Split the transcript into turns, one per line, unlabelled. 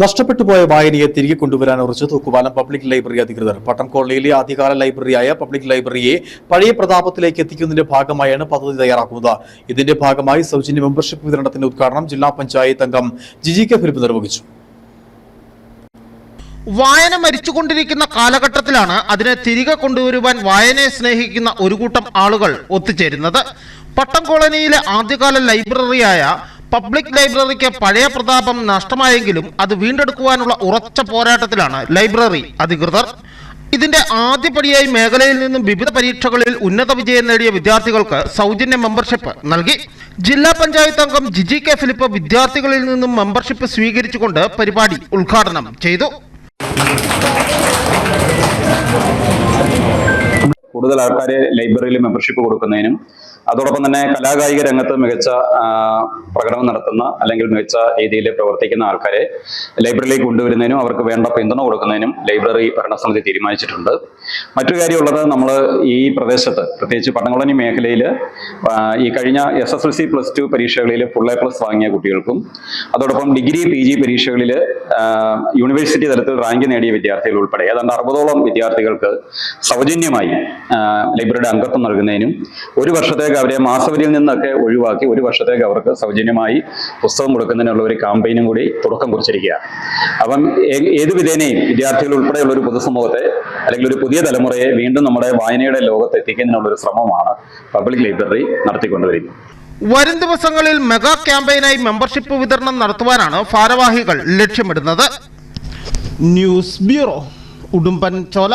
നഷ്ടപ്പെട്ടു പോയ വായനയെ തിരികെ കൊണ്ടുവരാൻ ഉറച്ചു തൂക്കുപാലം പബ്ലിക് ലൈബ്രറി അധികൃതർ. പട്ടം കോളനിയിലെ ആദ്യകാല ലൈബ്രറിയായ പബ്ലിക് ലൈബ്രറിയെ പഴയ പ്രതാപത്തിലേക്ക് എത്തിക്കുന്നതിന്റെ ഭാഗമായാണ് പദ്ധതി തയ്യാറാക്കുന്നത്. ഇതിന്റെ ഭാഗമായി സൗജന്യ മെമ്പർഷിപ്പ് വിതരണത്തിന്റെ ഉദ്ഘാടനം ജില്ലാ പഞ്ചായത്ത് അംഗം ജിജി കെ ഫിലിപ്പ് നിർവഹിച്ചു.
വായന മരിച്ചുകൊണ്ടിരിക്കുന്ന കാലഘട്ടത്തിലാണ് അതിനെ തിരികെ കൊണ്ടുവരുവാൻ വായനയെ സ്നേഹിക്കുന്ന ഒരു കൂട്ടം ആളുകൾ ഒത്തുചേരുന്നത്. പട്ടം കോളനിയിലെ ആദ്യകാല ലൈബ്രറിയായ പബ്ലിക് ലൈബ്രറിക്ക് പഴയ പ്രതാപം നഷ്ടമായെങ്കിലും അത് വീണ്ടെടുക്കുവാനുള്ള ഉറച്ച പോരാട്ടത്തിലാണ് ലൈബ്രറി അധികൃതർ. ഇതിന്റെ ആദ്യപടിയായി മേഖലയിൽ നിന്നും വിവിധ പരീക്ഷകളിൽ ഉന്നത വിജയം നേടിയ വിദ്യാർത്ഥികൾക്ക് സൗജന്യ മെമ്പർഷിപ്പ് നൽകി. ജില്ലാ പഞ്ചായത്ത് അംഗം ജിജി കെ ഫിലിപ്പ് വിദ്യാർത്ഥികളിൽ നിന്നും മെമ്പർഷിപ്പ് സ്വീകരിച്ചുകൊണ്ട് പരിപാടി ഉദ്ഘാടനം ചെയ്തു.
കൂടുതൽ ആൾക്കാരെ ലൈബ്രറിയിൽ മെമ്പർഷിപ്പ് കൊടുക്കുന്നതിനും അതോടൊപ്പം തന്നെ കലാകായിക രംഗത്ത് മികച്ച പ്രകടനം നടത്തുന്ന അല്ലെങ്കിൽ മികച്ച രീതിയിൽ പ്രവർത്തിക്കുന്ന ആൾക്കാരെ ലൈബ്രറിയിലേക്ക് കൊണ്ടുവരുന്നതിനും അവർക്ക് വേണ്ട പിന്തുണ കൊടുക്കുന്നതിനും ലൈബ്രറി ഭരണസമിതി തീരുമാനിച്ചിട്ടുണ്ട്. മറ്റു കാര്യമുള്ളത് നമ്മൾ ഈ പ്രദേശത്ത് പ്രത്യേകിച്ച് പട്ടംകുളനി മേഖലയിൽ ഈ കഴിഞ്ഞ S S L C plus two പരീക്ഷകളിൽ ഫുൾ എ പ്ലസ് വാങ്ങിയ കുട്ടികൾക്കും അതോടൊപ്പം ഡിഗ്രി പി ജി പരീക്ഷകളിൽ യൂണിവേഴ്സിറ്റി തലത്തിൽ റാങ്ക് നേടിയ വിദ്യാർത്ഥികൾ ഉൾപ്പെടെ ഏതാണ്ട് അറുപതോളം വിദ്യാർത്ഥികൾക്ക് സൗജന്യമായി ലൈബ്രറിയുടെ അംഗത്വം നൽകുന്നതിനും ഒരു വർഷത്തേക്ക് അവരെ മാസവരിയിൽ നിന്നൊക്കെ ഒഴിവാക്കി ഒരു വർഷത്തേക്ക് അവർക്ക് സൗജന്യമായി പുസ്തകം കൊടുക്കുന്നതിനുള്ള ഒരു ക്യാമ്പയിനും കൂടി തുടക്കം കുറിച്ചിരിക്കുകയാണ്. അപ്പം ഏത് വിധേനയും വിദ്യാർത്ഥികൾ ഉൾപ്പെടെയുള്ള ഒരു പൊതുസമൂഹത്തെ അല്ലെങ്കിൽ ഒരു പുതിയ തലമുറയെ വീണ്ടും നമ്മുടെ വായനയുടെ ലോകത്ത് എത്തിക്കുന്നതിനുള്ള ഒരു ശ്രമമാണ് പബ്ലിക് ലൈബ്രറി നടത്തിക്കൊണ്ടുവരുന്നത്
വരും ദിവസങ്ങളിൽ മെഗാ ക്യാമ്പയിനായി മെമ്പർഷിപ്പ് വിതരണം നടത്തുവാനാണ് ഭാരവാഹികൾ ലക്ഷ്യമിടുന്നത്. News bureau Udumbanchola.